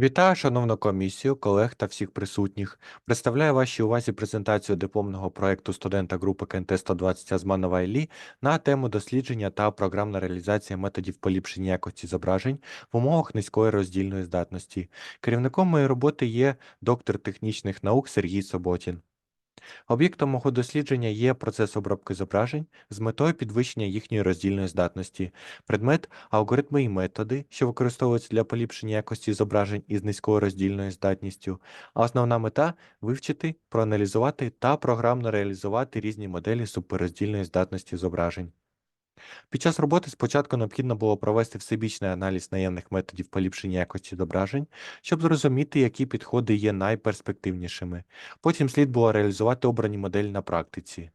Вітаю, шановну комісію, колег та всіх присутніх. Представляю вашій увазі презентацію дипломного проєкту студента групи КНТ 120 Азманова Іллі на тему дослідження та програмна реалізація методів поліпшення якості зображень в умовах низької роздільної здатності. Керівником моєї роботи є доктор технічних наук Сергій Соботін. Об'єктом мого дослідження є процес обробки зображень з метою підвищення їхньої роздільної здатності, предмет, алгоритми і методи, що використовуються для поліпшення якості зображень із низькою роздільною здатністю, а основна мета вивчити, проаналізувати та програмно реалізувати різні моделі суперроздільної здатності зображень. Під час роботи спочатку необхідно було провести всебічний аналіз наявних методів поліпшення якості зображень, щоб зрозуміти, які підходи є найперспективнішими. Потім слід було реалізувати обрані моделі на практиці.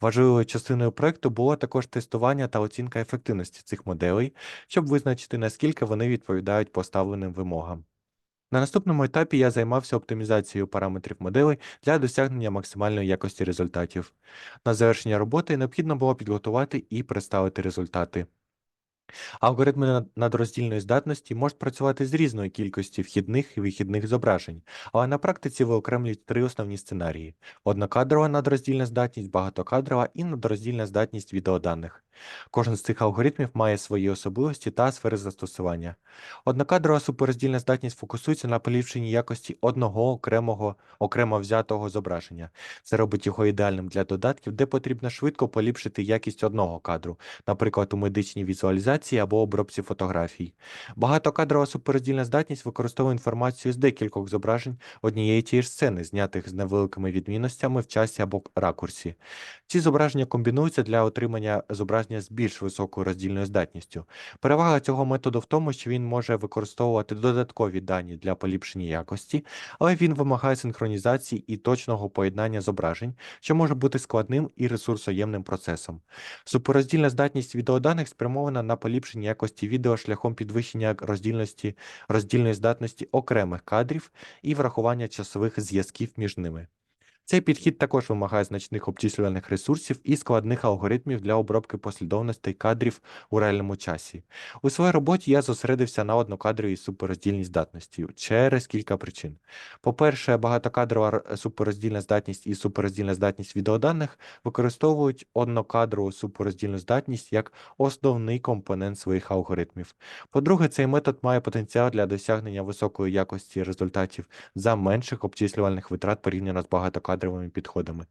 Важливою частиною проекту було також тестування та оцінка ефективності цих моделей, щоб визначити, наскільки вони відповідають поставленим вимогам. На наступному етапі я займався оптимізацією параметрів моделей для досягнення максимальної якості результатів. На завершення роботи необхідно було підготувати і представити результати. Алгоритми надроздільної здатності можуть працювати з різною кількістю вхідних і вихідних зображень, але на практиці виокремлюють три основні сценарії: однокадрова надроздільна здатність, багатокадрова і надроздільна здатність відеоданих. Кожен з цих алгоритмів має свої особливості та сфери застосування. Однокадрова суперроздільна здатність фокусується на поліпшенні якості одного окремого окремо взятого зображення. Це робить його ідеальним для додатків, де потрібно швидко поліпшити якість одного кадру, наприклад, у медичній візуалізації або обробці фотографій. Багатокадрова суперроздільна здатність використовує інформацію з декількох зображень однієї тієї ж сцени, знятих з невеликими відмінностями в часі або ракурсі. Ці зображення комбінуються для отримання зображення з більш високою роздільною здатністю. Перевага цього методу в тому, що він може використовувати додаткові дані для поліпшення якості, але він вимагає синхронізації і точного поєднання зображень, що може бути складним і ресурсоємним процесом. Суперроздільна здатність відеоданих спрямована на поліпшення якості відео шляхом підвищення роздільності роздільної здатності окремих кадрів і врахування часових зв'язків між ними. Цей підхід також вимагає значних обчислювальних ресурсів і складних алгоритмів для обробки послідовностей кадрів у реальному часі. У своїй роботі я зосередився на однокадровій суперроздільній здатності через кілька причин. По-перше, багатокадрова суперроздільна здатність і суперроздільна здатність відеоданих використовують однокадрову суперроздільну здатність як основний компонент своїх алгоритмів. По-друге, цей метод має потенціал для досягнення високої якості результатів за менших обчислювальних витрат порівняно з багатокадровими підходами.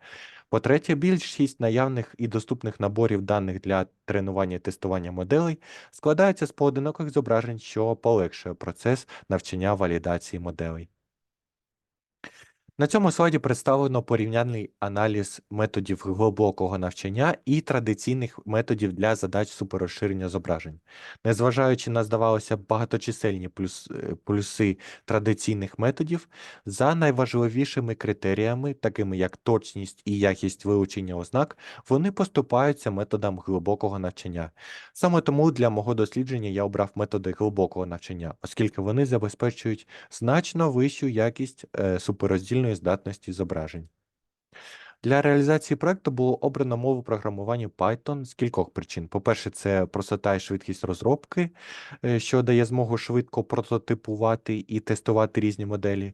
По-третє, більшість наявних і доступних наборів даних для тренування і тестування моделей складаються з поодиноких зображень, що полегшує процес навчання валідації моделей. На цьому слайді представлено порівняльний аналіз методів глибокого навчання і традиційних методів для задач суперрозширення зображень. Незважаючи на, здавалося, багаточисельні плюс, е, плюси традиційних методів, за найважливішими критеріями, такими як точність і якість вилучення ознак, вони поступаються методам глибокого навчання. Саме тому для мого дослідження я обрав методи глибокого навчання, оскільки вони забезпечують значно вищу якість е, суперроздільної здатності зображень. Для реалізації проекту було обрано мову програмування Python з кількох причин. По-перше, це простота і швидкість розробки, е, що дає змогу швидко прототипувати і тестувати різні моделі.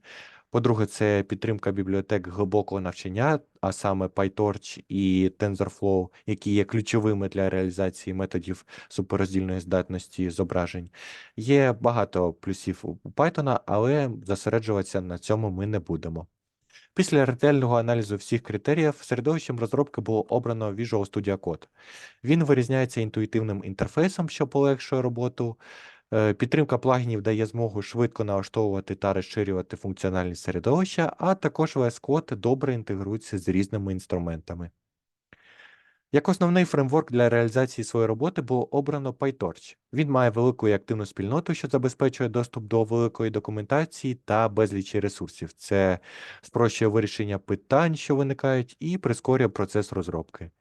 По-друге, це підтримка бібліотек глибокого навчання, а саме PyTorch і TensorFlow, які є ключовими для реалізації методів суперроздільної здатності зображень. Є багато плюсів у Python, але зосереджуватися на цьому ми не будемо. Після ретельного аналізу всіх критеріїв середовищем розробки було обрано Visual Studio Code. Він вирізняється інтуїтивним інтерфейсом, що полегшує роботу. Е, Підтримка плагінів дає змогу швидко налаштовувати та розширювати функціональність середовища, а також VS Code добре інтегрується з різними інструментами. Як основний фреймворк для реалізації своєї роботи було обрано PyTorch. Він має велику і активну спільноту, що забезпечує доступ до великої документації та безлічі ресурсів. Це спрощує вирішення питань, що виникають, і прискорює процес розробки.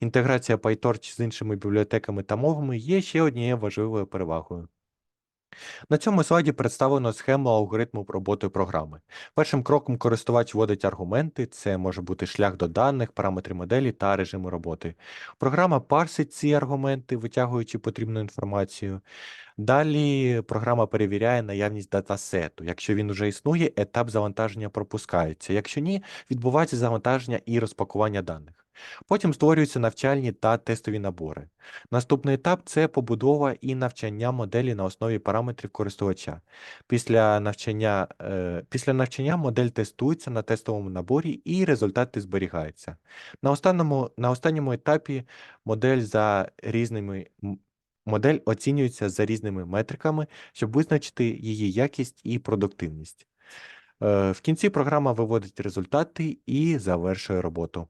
Інтеграція PyTorch з іншими бібліотеками та мовами є ще однією важливою перевагою. На цьому слайді представлено схему алгоритму роботи програми. Першим кроком користувач вводить аргументи, це може бути шлях до даних, параметри моделі та режими роботи. Програма парсить ці аргументи, витягуючи потрібну інформацію. Далі програма перевіряє наявність датасету. Якщо він вже існує, етап завантаження пропускається. Якщо ні, відбувається завантаження і розпакування даних. Потім створюються навчальні та тестові набори. Наступний етап це побудова і навчання моделі на основі параметрів користувача. Після навчання, е, після навчання модель тестується на тестовому наборі і результати зберігаються. На останньому, на останньому етапі модель за різними модель оцінюється за різними метриками, щоб визначити її якість і продуктивність. Е, В кінці програма виводить результати і завершує роботу.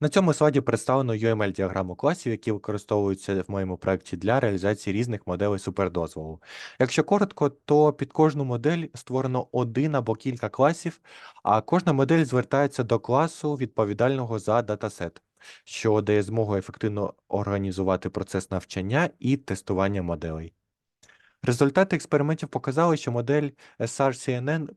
На цьому слайді представлено UML-діаграму класів, які використовуються в моєму проєкті для реалізації різних моделей супердозволу. Якщо коротко, то під кожну модель створено один або кілька класів, а кожна модель звертається до класу, відповідального за датасет, що дає змогу ефективно організувати процес навчання і тестування моделей. Результати експериментів показали, що модель SR-CNN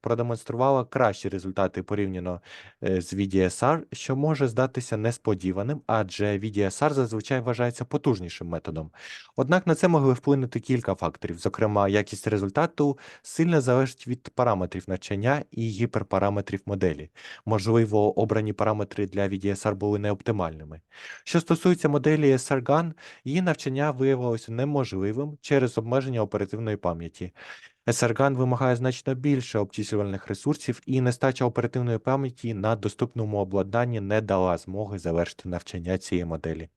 продемонструвала кращі результати порівняно е, з VDSR, що може здатися несподіваним, адже VDSR зазвичай вважається потужнішим методом. Однак на це могли вплинути кілька факторів. Зокрема, якість результату сильно залежить від параметрів навчання і гіперпараметрів моделі. Можливо, обрані параметри для VDSR були неоптимальними. Що стосується моделі SRGAN, її навчання виявилося неможливим через обмеження оперативної пам'яті. SRGAN вимагає значно більше обчислювальних ресурсів, і нестача оперативної пам'яті на доступному обладнанні не дала змоги завершити навчання цієї моделі.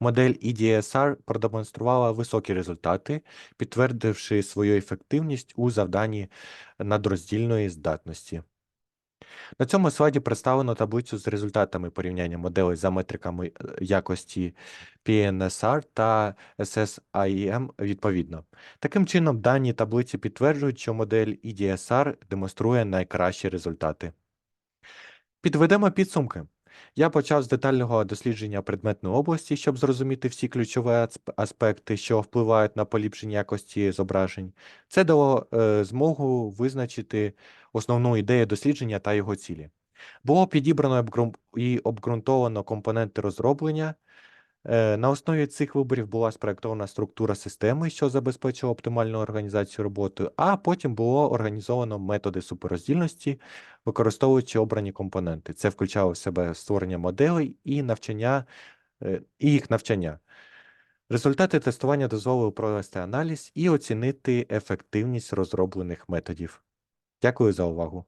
Модель EDSR продемонструвала високі результати, підтвердивши свою ефективність у завданні надроздільної здатності. На цьому слайді представлено таблицю з результатами порівняння моделей за метриками е, якості PNSR та SSIEM відповідно. Таким чином, дані таблиці підтверджують, що модель EDSR демонструє найкращі результати. Підведемо підсумки. Я почав з детального дослідження предметної області, щоб зрозуміти всі ключові аспекти, що впливають на поліпшення якості зображень. Це дало е, змогу визначити основну ідею дослідження та його цілі. Було підібрано і обґрунтовано компоненти розроблення. Е, На основі цих виборів була спроектована структура системи, що забезпечила оптимальну організацію роботи, а потім було організовано методи суперроздільності, використовуючи обрані компоненти. Це включало в себе створення моделей і навчання, е, і їх навчання. Результати тестування дозволили провести аналіз і оцінити ефективність розроблених методів. Дякую за увагу.